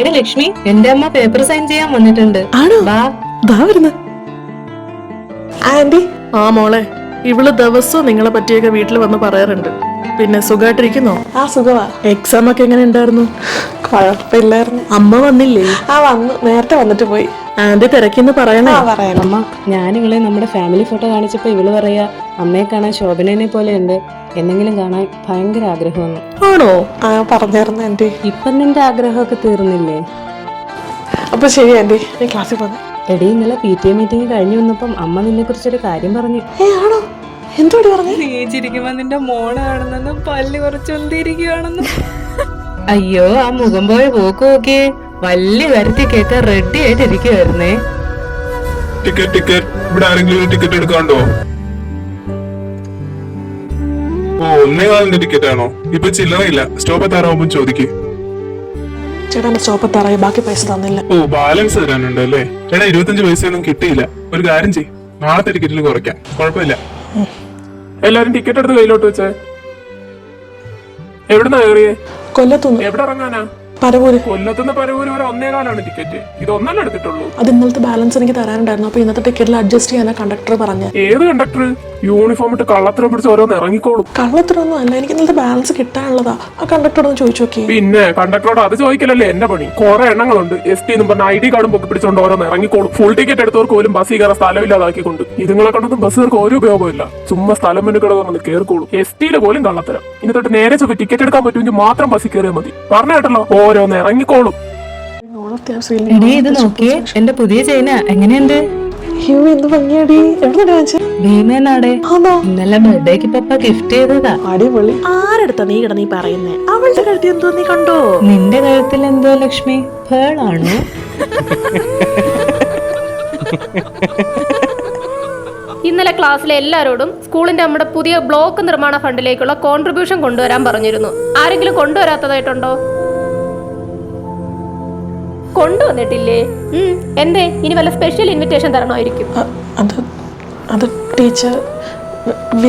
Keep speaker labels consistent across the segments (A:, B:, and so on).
A: എടി ലക്ഷ്മി എന്റെ അമ്മ പേപ്പർ സൈൻ ചെയ്യാൻ വന്നിട്ടുണ്ട്.
B: ആണോ?
A: വാ.
B: ദാ വരുന്നു. ആന്റി ആ മോളെ. ഇവൾ ദിവസവും നിങ്ങളെ പറ്റിയൊക്കെ വീട്ടിൽ വന്ന് പറയാറുണ്ട്. പിന്നെ സുഖമായിട്ടിരിക്കുന്നോ
C: ആ സുഖമാ
B: എക്സാം ഒക്കെ എങ്ങനെ ഉണ്ടായിരുന്നു?
C: കുഴപ്പമില്ലായിരുന്നു.
B: അമ്മ വന്നില്ലേ?
C: ആ വന്നു. നേരത്തെ വന്നിട്ട് പോയി.
B: ആന്റി തിരക്കിന്ന് പറയണോ.
C: പറയണം.
A: അമ്മ ഞാൻ ഇവളെ നമ്മുടെ ഫാമിലി ഫോട്ടോ കാണിച്ചപ്പോ ഇവൾ പറയാ അമ്മയെ കാണാൻ ശോഭനനെ പോലെ ഉണ്ട് എന്നെങ്കിലും കാണാൻ ഭയങ്കര ആഗ്രഹമാണ്.
B: ആണോ?
C: ആ പറഞ്ഞായിരുന്നു ആന്റി.
A: ഇപ്പൊ നിന്റെ ആഗ്രഹമൊക്കെ തീർന്നില്ലേ?
C: അപ്പൊ ശരി ആന്റി. ഞാൻ ക്ലാസ്സിൽ പോന്നെ.
A: എടി ഇന്നലെ പി ടി എ മീറ്റിംഗ് കഴിഞ്ഞു വന്നപ്പം അമ്മ നിന്നെ കുറിച്ചൊരു കാര്യം പറഞ്ഞു.
C: ഏ ആണോ? എന്തോടി പറഞ്ഞു?
A: നീ ചിരിക്കുമ്പോ നിന്റെ മോണാണെന്നും പല്ല് കുറച്ചൊന്തിരിക്കുകയാണെന്നും അയ്യോ ആ മുഖം പോയ പോക്ക് നോക്കിയേ. വലിയ കാര്യത്തിൽ കേൾക്കാൻ റെഡി ആയിട്ട് ഇരിക്കുവായിരുന്നേ
D: ടിക്കറ്റ് ടിക്കറ്റ് ഇവിടെ ആരെങ്കിലും ടിക്കറ്റ് എടുക്കാണ്ടോ ഓ ഒന്നേ കാലിന്റെ ടിക്കറ്റ് ആണോ? ഇപ്പൊ ചില്ലറയില്ല. സ്റ്റോപ്പ് എത്താറാവുമ്പോ ചോദിക്ക്.
C: ചേട്ടാ എന്റെ സ്റ്റോപ്പ് എത്താറായി ബാക്കി പൈസ തന്നില്ല.
D: ഓ ബാലൻസ് തരാനുണ്ട് അല്ലേ? എടാ ഇരുപത്തഞ്ച് പൈസയൊന്നും കിട്ടിയില്ല. ഒരു കാര്യം ചെയ്യ്. നാളത്തെ ടിക്കറ്റിൽ കുറയ്ക്കാം. കുഴപ്പമില്ല. എല്ലാരും ടിക്കറ്റ് എടുത്ത് കയ്യിലോട്ട് വെച്ചേ. എവിടുന്നാ കയറിയേ?
C: കൊല്ലത്തുനിന്ന്.
D: എവിടെ ഇറങ്ങാനാ?
C: പരവൂര്.
D: കൊല്ലത്തുനിന്ന് പരവൂര് വരെ ഒന്നേ കാലാണ് ടിക്കറ്റ്. ഇത് ഒന്നല്ല എടുത്തിട്ടുള്ളൂ.
C: അത് ഇന്നലത്തെ ബാലൻസ് എനിക്ക് തരാനുണ്ടായിരുന്നു. അപ്പൊ ഇന്നത്തെ ടിക്കറ്റിൽ അഡ്ജസ്റ്റ് ചെയ്യാനാ കണ്ടക്ടർ പറഞ്ഞു.
D: ഏത് കണ്ടക്ടർ യൂണിഫോം ഇട്ട് കള്ളത്തിനെ പിടിച്ച് ഓരോന്ന് ഇറങ്ങിക്കോളും.
C: കള്ളത്തിനൊന്നും അല്ല എനിക്ക് ഇന്നലത്തെ ബാലൻസ് കിട്ടാനുള്ളതാ. ആ കണ്ടക്ടറോട് ചോദിച്ചു നോക്കി
D: പിന്നെ കണ്ടക്ടറോട് അത് ചോദിക്കലല്ലേ എന്റെ പണി? കുറെ എണ്ണങ്ങളുണ്ട്. എസ് ടി എന്ന് പറഞ്ഞ ഐ ഡി കാർഡും പൊക്കി പിടിച്ചോണ്ട് ഓരോന്ന് ഇറങ്ങിക്കോളും. ഫുൾ ടിക്കറ്റ് എടുത്തവർക്ക് പോലും ബസ് കയറാൻ സ്ഥലമില്ലാതാക്കിക്കൊണ്ട്. ഇതുങ്ങളെ കണ്ടൊന്നും ബസ്സുകാർക്ക് ഒരു ഉപയോഗമില്ല ചുമ്മാ സ്ഥലം മുന്നിൽ കിടന്നു കയറിക്കോളും എസ് ടിയിലെ പോലും കള്ളത്തരം. ഇനി തൊട്ട് നേരെ ചൊവ്വ ടിക്കറ്റ് എടുക്കാൻ പറ്റുമെങ്കിൽ മാത്രം ബസ്സിൽ കയറിയാൽ മതി. പറഞ്ഞു കേട്ടല്ലോ? ഓരോന്ന് ഇറങ്ങിക്കോളും.
A: എടി ഇത് നോക്കിയേ എന്റെ പുതിയ ചെയിന? എങ്ങനെയുണ്ട്? ഇന്നലെ ബർത്ത്ഡേക്ക് പപ്പ ഗിഫ്റ്റ് ചെയ്തതാ.
C: അടിപൊളി.
B: ആരെടുത്ത നീ പറയുന്നേ? അവളുടെ എന്തോ നീ കണ്ടോ?
A: നിന്റെ കഴുത്തിൽ എന്തോ ലക്ഷ്മി?
E: ഇന്നലെ ക്ലാസ്സിലെ എല്ലാവരോടും സ്കൂളിന്റെ നമ്മുടെ പുതിയ ബ്ലോക്ക് നിർമ്മാണ ഫണ്ടിലേക്കുള്ള കോൺട്രിബ്യൂഷൻ കൊണ്ടുവരാൻ പറഞ്ഞിരുന്നു. ആരെങ്കിലും കൊണ്ടുവരാത്തതായിട്ടുണ്ടോ? കൊണ്ടുവന്നിട്ടില്ലേ? എന്തേ? ഇനി വല്ല സ്പെഷ്യൽ ഇൻവിറ്റേഷൻ തരണമായിരിക്കും.
C: അത് അത് ടീച്ചർ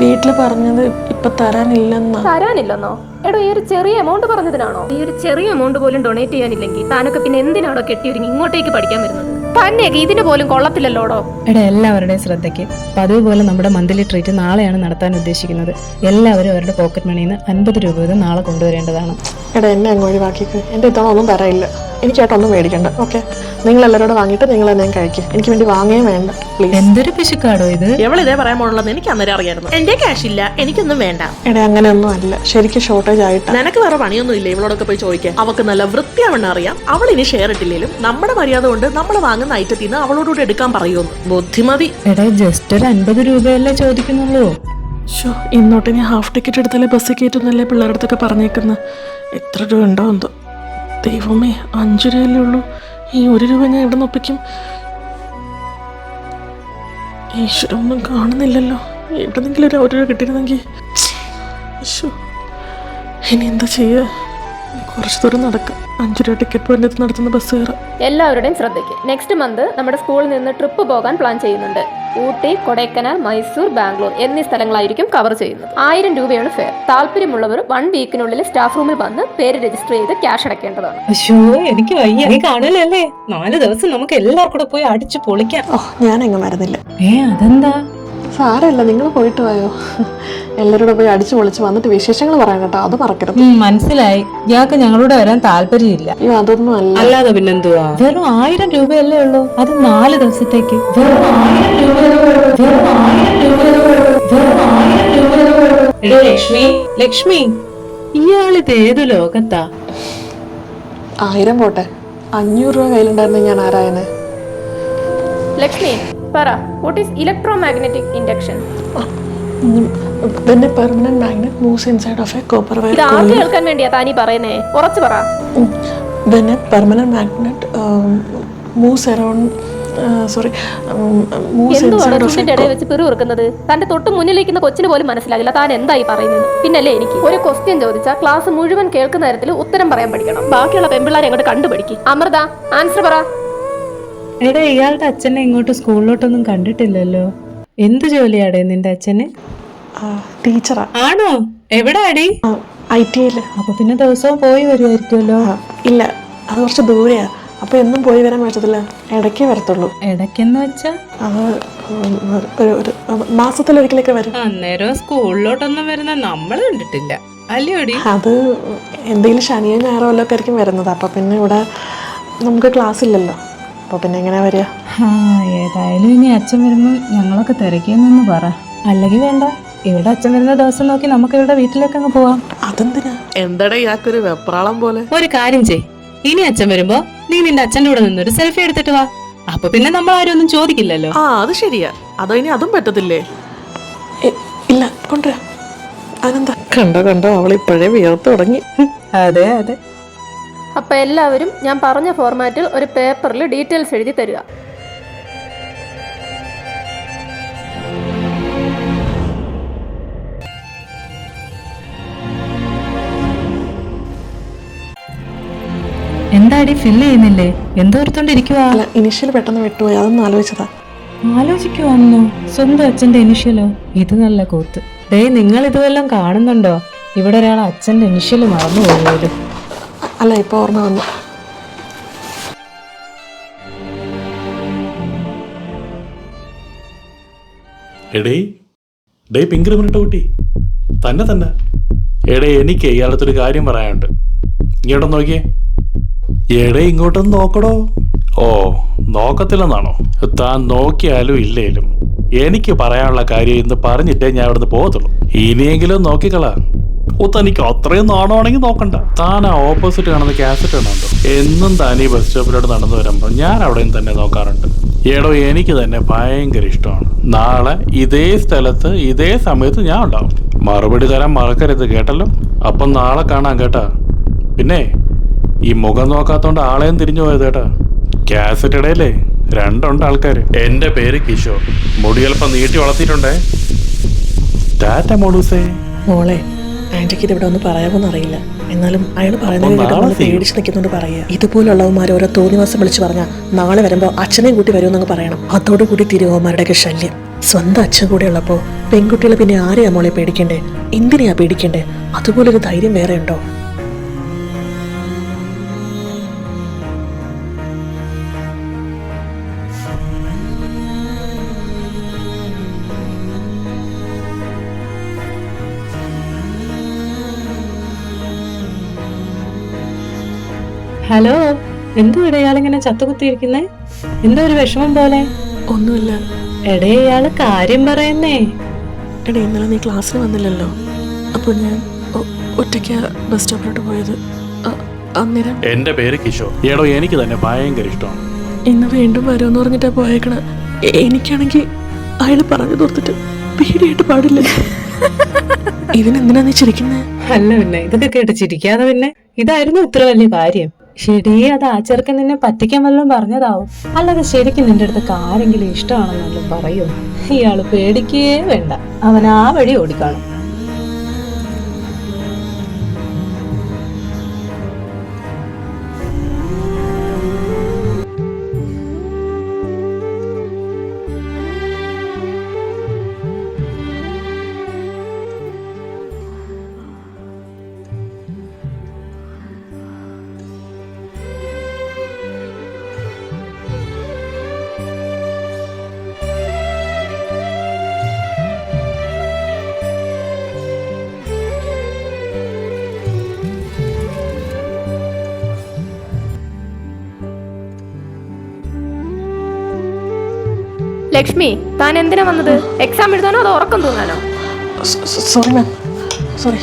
C: വീട്ടിൽ പറഞ്ഞത് ഇപ്പൊ തരാനില്ലെന്ന്.
E: തരാനില്ലെന്നോ? എടോ ഈ ഒരു ചെറിയ എമൗണ്ട് പറഞ്ഞതിനാണോ? ഈ ഒരു ചെറിയ എമൗണ്ട് പോലും ഡൊണേറ്റ് ചെയ്യാനില്ലെങ്കിൽ താനൊക്കെ പിന്നെ എന്തിനാണോ കെട്ടിയൊരുങ്ങി ഇങ്ങോട്ടേക്ക് പഠിക്കാൻ വരുന്നത്? തന്നെയൊക്കെ ഇതിന് പോലും കൊള്ളത്തില്ലല്ലോടോ?
A: എടാ എല്ലാവരുടെയും ശ്രദ്ധയ്ക്ക്. പതിവ് പോലെ നമ്മുടെ മന്ത്ലി ട്രീറ്റ് നാളെയാണ് നടത്താൻ ഉദ്ദേശിക്കുന്നത്. എല്ലാവരും അവരുടെ പോക്കറ്റ് മണിയിൽ നിന്ന് അൻപത് രൂപ വീതം നാളെ കൊണ്ടുവരേണ്ടതാണ്.
C: എടാ എന്നെ അങ്ങ് ഒഴിവാക്കിക്ക്. എന്റെ ഇത്തവണ ഒന്നും തരാനില്ല. എനിക്ക് ചേട്ടാ ഒന്നും മേടിക്കണ്ട. ഓക്കെ നിങ്ങൾ എല്ലാവരോടും വാങ്ങിയിട്ട് നിങ്ങൾ തന്നെ കഴിക്കും. എനിക്ക് വേണ്ടി വാങ്ങുകയും വേണ്ട പ്ലീസ്
A: എന്തൊരു പിശുക്കാടോ ഇത്?
B: എവളിതേ പറയാൻ പോണുള്ളത് എനിക്ക് അന്നേരം അറിയായിരുന്നു. എന്റെ ക്യാഷ് ഇല്ല എനിക്കൊന്നും വേണ്ട.
C: എടാ അങ്ങനെയൊന്നും അല്ല. ശരിക്കും ഷോർട്ടേജ് ആയിട്ട്.
B: നിനക്ക് വേറെ പണിയൊന്നും ഇല്ല? ഇവളോടൊക്കെ പോയി ചോദിക്കാം അവൾക്ക് നല്ല വൃത്തിയാവണ്ണ അറിയാം. അവൾ ഇനി ഷെയർ ഇട്ടില്ലേലും നമ്മുടെ മര്യാദ കൊണ്ട് നമ്മൾ വാങ്ങുന്ന ഐറ്റത്തിൽ നിന്ന് അവളോടുകൂടി എടുക്കാൻ പറയുമെന്ന്. ബുദ്ധിമതി.
A: എടാ ജസ്റ്റ് ഒരു അൻപത് രൂപയല്ലേ ചോദിക്കുന്നുള്ളൂ.
C: ഷോ ഇന്നോട്ട് ഞാൻ ഹാഫ് ടിക്കറ്റ് എടുത്താലേ ബസ്സിൽ കയറ്റുന്നല്ലേ പിള്ളേരുടെ അടുത്തൊക്കെ പറഞ്ഞേക്കുന്നത് എത്ര രൂപ ഉണ്ടോ എന്തോ? ദൈവമേ അഞ്ചു രൂപയല്ലേ ഉള്ളൂ. ഈ ഒരു രൂപ ഞാൻ എവിടെ ഈശ്വരം ഒന്നും കാണുന്നില്ലല്ലോ. എവിടെന്നെങ്കിലും ഒരു ഒരു രൂപ കിട്ടിയിരുന്നെങ്കിൽ. ഇനി എന്താ ചെയ്യുക? കുറച്ച് ദൂരം നടക്കാം. അഞ്ചു രൂപ ടിക്കറ്റ് പോയിന്റ് നടത്തുന്ന ബസ് കയറാം.
E: എല്ലാവരുടെയും ശ്രദ്ധയ്ക്ക്. നെക്സ്റ്റ് മന്ത് നമ്മുടെ സ്കൂളിൽ നിന്ന് ട്രിപ്പ് പോകാൻ പ്ലാൻ ചെയ്യുന്നുണ്ട്. ഊട്ടി കൊടൈക്കനാൽ മൈസൂർ ബാംഗ്ലൂർ എന്നീ സ്ഥലങ്ങളായിരിക്കും കവർ ചെയ്യുന്നത്. ആയിരം രൂപയാണ് ഫെയർ താല്പര്യമുള്ളവർ വൺ വീക്കിനുള്ളിൽ സ്റ്റാഫ് റൂമിൽ വന്ന് പേര് രജിസ്റ്റർ ചെയ്ത് ക്യാഷ് അടയ്ക്കേണ്ടതാണ്.
A: അയ്യോ എനിക്ക് വയ്യ. നീ കാണലല്ലേ? നാല് ദിവസം നമുക്ക് എല്ലാവർക്കും കൂടെ പോയി അടിച്ചു പൊളിക്കാം.
C: ഞാൻ ഞാനെങ്ങ് മരുന്നില്ല.
A: ഏ അതെന്താ?
C: സാരമില്ല നിങ്ങൾ പോയിട്ട് പോയോ എല്ലാവരോടും പോയി അടിച്ചു പൊളിച്ച് വന്നിട്ട് വിശേഷങ്ങൾ പറയാൻ കേട്ടോ. അത് മറക്കരുത്.
A: മനസ്സിലായി. ഇയാൾക്ക് ഞങ്ങളോട് വരാൻ താല്പര്യമില്ല.
C: അയ്യോ അതൊന്നും അല്ല.
A: അല്ലാതെ പിന്നെന്തുവാ? വെറും ആയിരം രൂപയല്ലേ ഉള്ളൂ. അത് നാല് ദിവസത്തേക്ക്. വെറും ആയിരം രൂപ. വെറും ആയിരം രൂപ വെറും ആയിരം രൂപ. ലക്ഷ്മി. ലക്ഷ്മി ഇയാളിത് ഏത് ലോകത്താ?
C: ആയിരം പോട്ടെ. അഞ്ഞൂറ് രൂപ കയ്യിലുണ്ടായിരുന്നു ഞാൻ ആരായനെ
E: ലക്ഷ്മി പറ what is electromagnetic induction
C: When പെർമനന്റ് permanent moves inside of a copper wire wire
E: ഇത്
C: coil,
E: ആദ്യം കേൾക്കാൻ വേണ്ടിയാ താനി പറയുന്നേ. കുറച്ച് പറ.
C: when പെർമനന്റ് permanent magnet um, sorry around, uh, sorry, um, moves
E: എന്തുവാണ്
C: inside of a
E: ചുണ്ടിന്റെ ഇടയിൽ വെച്ച് പിറു വെക്കുന്നത് തന്റെ തൊട്ട് മുന്നിലിരിക്കുന്ന കൊച്ചിനെ പോലും മനസ്സിലാകില്ല. താൻ എന്തായി പറയുന്നത് പിന്നല്ലേ എനിക്ക്? ഒരു ക്വസ്റ്റ്യൻ ചോദിച്ചാൽ ക്ലാസ് മുഴുവൻ കേൾക്കുന്ന തരത്തിൽ ഉത്തരം പറയാൻ പഠിക്കണം. ബാക്കിയുള്ള പെമ്പിള്ളാരെ അങ്ങോട്ട് കണ്ടുപിടിക്കും. അമൃത ആൻസർ പറ.
A: എടാ ഇയാളുടെ അച്ഛനെ ഇങ്ങോട്ട് സ്കൂളിലോട്ടൊന്നും കണ്ടിട്ടില്ലല്ലോ. എന്ത് ജോലിയാടേ നിന്റെ അച്ഛന്?
C: ടീച്ചറാ.
A: ആണോ? എവിടെ അടി
C: ഐ ടി ഐൽ
A: അപ്പൊ പിന്നെ ദിവസവും പോയി വരുമായിരിക്കുമല്ലോ
C: ഇല്ല അത് കുറച്ച് ദൂരെയാ. അപ്പൊ എന്നും പോയി വരാൻ പറ്റത്തില്ല. ഇടയ്ക്കേ വരത്തുള്ളൂ.
A: ഇടയ്ക്കെന്ന് വെച്ചാ?
C: അത് ഒരു ഒരു മാസത്തിലൊരിക്കലൊക്കെ വരും.
A: അന്നേരം സ്കൂളിലോട്ടൊന്നും വരുന്ന നമ്മൾ കണ്ടിട്ടില്ല. അല്ലയോടി?
C: അത് എന്തെങ്കിലും ശനിയോ ഞായറോ വല്ലതൊക്കെ ആയിരിക്കും വരുന്നത്. അപ്പോൾ പിന്നെ ഇവിടെ നമുക്ക് ക്ലാസ് ഇല്ലല്ലോ അപ്പോൾ പിന്നെ എങ്ങനെ വരിക?
A: ഏതായാലും ഇനി അച്ഛൻ വരുമ്പോൾ ഞങ്ങളൊക്കെ തിരക്കിയെന്നൊന്ന് പറ. അല്ലെങ്കിൽ വേണ്ട. ഇവിടെ അച്ഛൻ വരുന്ന ദിവസം നോക്കി നമുക്ക് ഇവിടെ വീട്ടിലേക്ക് അങ്ങ് പോവാം.
C: അതെന്തിനാ?
B: എന്താടാ ഇയാൾക്കൊരു വെപ്രാളം പോലെ?
A: ഒരു കാര്യം ചെയ് ഇനി അച്ഛൻ വരുമ്പോ നീ നിന്റെ അച്ഛന്റെ കൂടെ നിന്നൊരു സെൽഫി എടുത്തിട്ട് വാ. അപ്പൊ പിന്നെ നമ്മൾ ആരും ഒന്നും ചോദിക്കില്ലല്ലോ.
B: ആ അത് ശരിയാ. അതോ ഇനി അതും പറ്റത്തില്ലേ?
C: ഇല്ല കൊണ്ടുവരാ. അതെന്താ കണ്ടോ കണ്ടോ അവൾ ഇപ്പോഴേ വിയർത്ത് തുടങ്ങി.
A: അതെ അതെ.
E: അപ്പോൾ എല്ലാവരും ഞാൻ പറഞ്ഞ ഫോർമാറ്റിൽ ഒരു പേപ്പറിൽ ഡീറ്റെയിൽസ് എഴുതി തരിക.
A: എന്താടി ഫില്ല് ചെയ്യുന്നില്ലേ? എന്തോർത്തോണ്ടിരിക്കുവാ
C: ഇനിഷ്യൽ പെട്ടെന്ന് വിട്ടുപോയി. അതൊന്നും ആലോചിച്ചതാ.
A: ആലോചിക്കുവാന്നോ? സ്വന്തം അച്ഛന്റെ ഇനിഷ്യലോ ഇത് നല്ല കൂത്ത്. ഡേ നിങ്ങൾ ഇതുവെല്ലാം കാണുന്നുണ്ടോ? ഇവിടെ ഒരാൾ അച്ഛന്റെ ഇനിഷ്യൽ മറന്നു പോകുന്നത്
C: അല്ല ഇപ്പോൾ ഓർമ്മ വന്നു.
F: എടേ കുട്ടി. തന്നെ തന്നെ. എടേ എനിക്ക് ഇയാളടുത്തൊരു കാര്യം പറയാനുണ്ട്. ഇങ്ങോട്ട് നോക്കിയേ. എടേ ഇങ്ങോട്ടൊന്ന് നോക്കടോ. ഓ നോക്കത്തില്ലെന്നാണോ? താൻ നോക്കിയാലും ഇല്ലേലും. എനിക്ക് പറയാനുള്ള കാര്യം ഇന്ന് പറഞ്ഞിട്ടേ ഞാൻ ഇവിടുന്ന് പോകത്തുള്ളൂ. ഇനിയെങ്കിലും നോക്കിക്കളാ. ഓ തനിക്ക് അത്രയും നാണമാണെങ്കിൽ നോക്കണ്ട. താൻ ആ ഓപ്പോസിറ്റ് കാണുന്ന കാസറ്റ് കാണുന്നുണ്ടോ. എന്നും താൻ ഈ ബസ് സ്റ്റോപ്പിലോട്ട് നടന്നു വരുമ്പോൾ ഞാൻ അവിടെയും തന്നെ നോക്കാറുണ്ട്. എടോ എനിക്ക് തന്നെ ഭയങ്കര ഇഷ്ടമാണ്. നാളെ ഇതേ സ്ഥലത്ത് ഇതേ സമയത്ത് ഞാൻ ഉണ്ടാവും. മറുപടി തരാൻ മറക്കരുത് കേട്ടല്ലോ? അപ്പം നാളെ കാണാം കേട്ടാ. പിന്നെ ഈ മുഖം നോക്കാത്തോണ്ട് ആളെയും തിരിഞ്ഞു പോയത് കേട്ടാ. കാസറ്റ് ഇടയിലേ രണ്ടുണ്ട് ആൾക്കാർ എന്റെ പേര് കിഷോർ മുടി അല്പം നീട്ടി വളർത്തിയിട്ടുണ്ടേ. ടാറ്റ മോളൂസേ.
C: മോളെ ആന്റിക്ക് ഇത് ഇവിടെ ഒന്ന് പറയാമോന്ന് അറിയില്ല. എന്നാലും അയാൾ പറയുന്നത്. പേടിച്ച് നിൽക്കുന്നുണ്ട് പറയുക ഇതുപോലുള്ളവന്മാർ ഓരോ തോന്നിവാസം വിളിച്ചു പറഞ്ഞാൽ നാളെ വരുമ്പോൾ അച്ഛനെയും കൂട്ടി വരുമെന്നങ്ങ് പറയണം. അതോടുകൂടി തിരുവന്മാരുടെയൊക്കെ ശല്യം. സ്വന്തം അച്ഛൻ കൂടെ ഉള്ളപ്പോൾ പെൺകുട്ടികൾ പിന്നെ ആരെയാ മോളെ പേടിക്കണ്ടേ? എന്തിനെയാ പേടിക്കണ്ടേ? അതുപോലൊരു ധൈര്യം വേറെ ഉണ്ടോ?
A: ഹലോ എന്തോ ഇയാളിങ്ങനെ ചത്തുകുത്തിയിരിക്കുന്നേ? എന്തോ ഒരു വിഷമം പോലെ.
C: ഒന്നുമില്ല.
A: എടേ ഇയാൾ കാര്യം പറയുന്നേ.
C: എടാ ഇന്നലെ നീ ക്ലാസ്സിന് വന്നില്ലല്ലോ. അപ്പോൾ ഞാൻ ഒ- ഒറ്റയ്ക്ക് ബസ് സ്റ്റോപ്പിലോട്ട് പോയത്. അ- അന്നേരം
F: എന്റെ പേര് കിഷോർ എടോ എനിക്ക് തന്നെ ഭയങ്കര ഇഷ്ടമാണ്.
C: ഇന്ന് വീണ്ടും വരുമെന്ന് പറഞ്ഞിട്ടാ പോയേക്കണ. എ- എനിക്കാണെങ്കിൽ അയാൾ പറഞ്ഞു തോർത്തിട്ട് പേടിയായിട്ട് പാടില്ല? ഇതിനെന്തിനാ നീ ചിരിക്കുന്നേ?
A: അല്ല പിന്നെ ഇതൊക്കെ കേട്ട് ചിരിക്കാതെ പിന്നെ ഇതായിരുന്നു ഇത്ര വലിയ കാര്യം. ശരി അത് ആ ചെറുക്കൻ നിന്നെ പറ്റിക്കാൻ വല്ലതും പറഞ്ഞതാവും. അല്ലാതെ ശരിക്കും നിന്റെ അടുത്ത് ആരെങ്കിലും ഇഷ്ടമാണെന്നല്ലോ പറയൂ. ഇയാൾ പേടിക്കേ വേണ്ട. അവൻ ആ വഴി ഓടിക്കാണും.
E: ലക്ഷ്മി താൻ എന്തിനാ വന്നത്? എക്സാം എഴുതാനോ അതോ ഉറക്കം തൂങ്ങാനോ?
C: സോറി മാം സോറി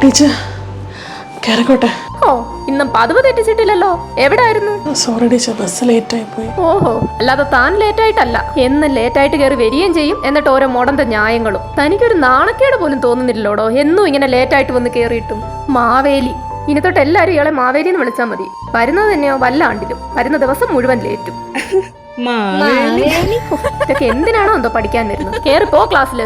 C: ടീച്ചർ കയറിക്കോട്ടെ
E: ഓ ഇന്നും പതിവ് തെറ്റിച്ചിട്ടില്ലല്ലോ. എവിടായിരുന്നു?
C: സോറി ടീച്ചർ ബസ് ആയി പോയി
E: ഓഹോ അല്ലാതെ താൻ ലേറ്റ് ആയിട്ടല്ല എന്ന് ലേറ്റ് ആയിട്ട് കയറി വരികയും ചെയ്യും. എന്നിട്ട് ഓരോ മുടന്ത ന്യായങ്ങളും. തനിക്കൊരു നാണക്കേട് പോലും തോന്നുന്നില്ലല്ലോടോ? എന്നും ഇങ്ങനെ ലേറ്റ് ആയിട്ട് വന്ന് കയറിയിട്ടും മാവേലി. ഇനി തൊട്ട് എല്ലാവരും ഇയാളെ മാവേലി എന്ന് വിളിച്ചാൽ മതി. വരുന്നത് തന്നെയോ വല്ലാണ്ടിലും വരുന്ന ദിവസം മുഴുവൻ ലേറ്റും.
A: മാവേലി?
E: ഇതൊക്കെ എന്തിനാണോ എന്തോ പഠിക്കാൻ വരുന്നത്? കേറിപ്പോ പോ ക്ലാസ്സിൽ